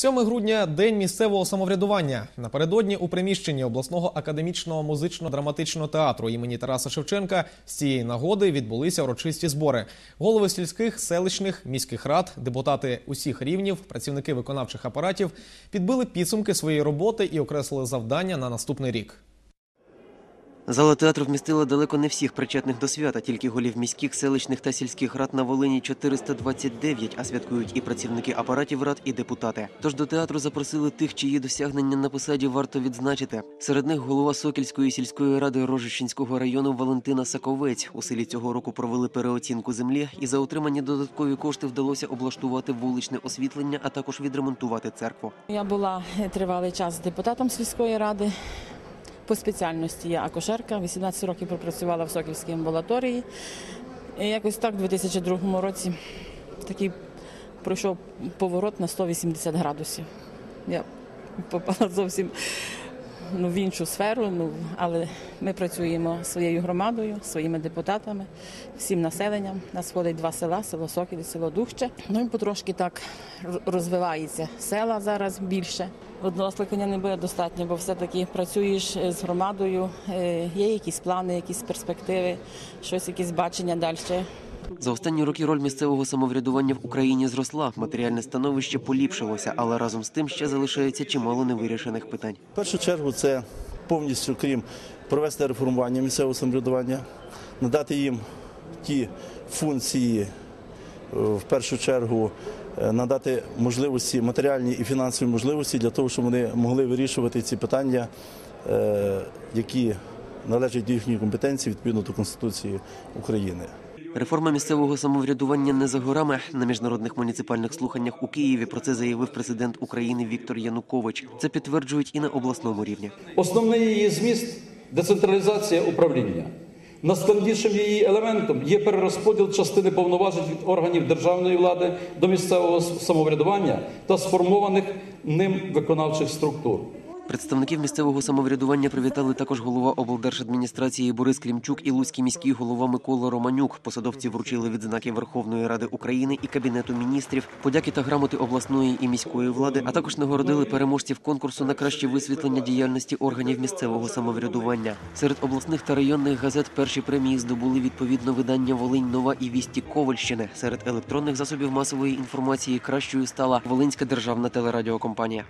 7 грудня день місцевого самоврядування. Напередодні у приміщенні обласного академічного музично-драматичного театру імені Тараса Шевченка з цієї нагоди відбулися урочисті збори. Голови сільських, селищних, міських рад, депутати усіх рівнів, працівники виконавчих апаратів підбили підсумки своєї роботи і окреслили завдання на наступний рік. Зала театру вмістила далеко не всіх причетних до свята, тільки голів міських, селищних та сільських рад на Волині 429, а святкують і працівники апаратів рад, і депутати. Тож до театру запросили тих, чиї досягнення на посаді варто відзначити. Серед них голова Сокільської сільської ради Рожищенського району Валентина Саковець. У селі цього року провели переоцінку землі, і за отримані додаткові кошти вдалося облаштувати вуличне освітлення, а також відремонтувати церкву. Я була тривалий час депутатом сільської ради. По спеціальності я акушерка, 18 років пропрацювала в Соківській амбулаторії. І якось так, у 2002 році такий пройшов поворот на 180 градусів. Я попала зовсім ну, в іншу сферу, ну, але ми працюємо своєю громадою, своїми депутатами, всім населенням. Нас входить два села, село Сокіль і село Духче. Ну і потрошки так розвивається села зараз більше. Одного скликання не буде достатньо, бо все-таки працюєш е, з громадою, е, є якісь плани, якісь перспективи, щось, якісь бачення далі. За останні роки роль місцевого самоврядування в Україні зросла, матеріальне становище поліпшилося, але разом з тим ще залишається чимало невирішених питань. В першу чергу це повністю, крім провести реформування місцевого самоврядування, надати їм ті функції, е, в першу чергу е, надати можливості, матеріальні і фінансові можливості для того, щоб вони могли вирішувати ці питання, е, які належать до їхньої компетенції відповідно до Конституції України. Реформа місцевого самоврядування не за горами. На міжнародних муніципальних слуханнях у Києві про це заявив президент України Віктор Янукович. Це підтверджують і на обласному рівні. Основний її зміст децентралізація управління. Найскладнішим її елементом є перерозподіл частини повноважень від органів державної влади до місцевого самоврядування та сформованих ним виконавчих структур. Представників місцевого самоврядування привітали також голова облдержадміністрації Борис Клімчук і Луцький міський голова Микола Романюк. Посадовці вручили відзнаки Верховної Ради України і Кабінету міністрів, подяки та грамоти обласної і міської влади, а також нагородили переможців конкурсу на краще висвітлення діяльності органів місцевого самоврядування. Серед обласних та районних газет перші премії здобули відповідно видання Волинь Нова і Вісті Ковальщини. Серед електронних засобів масової інформації кращою стала Волинська державна телерадіокомпанія.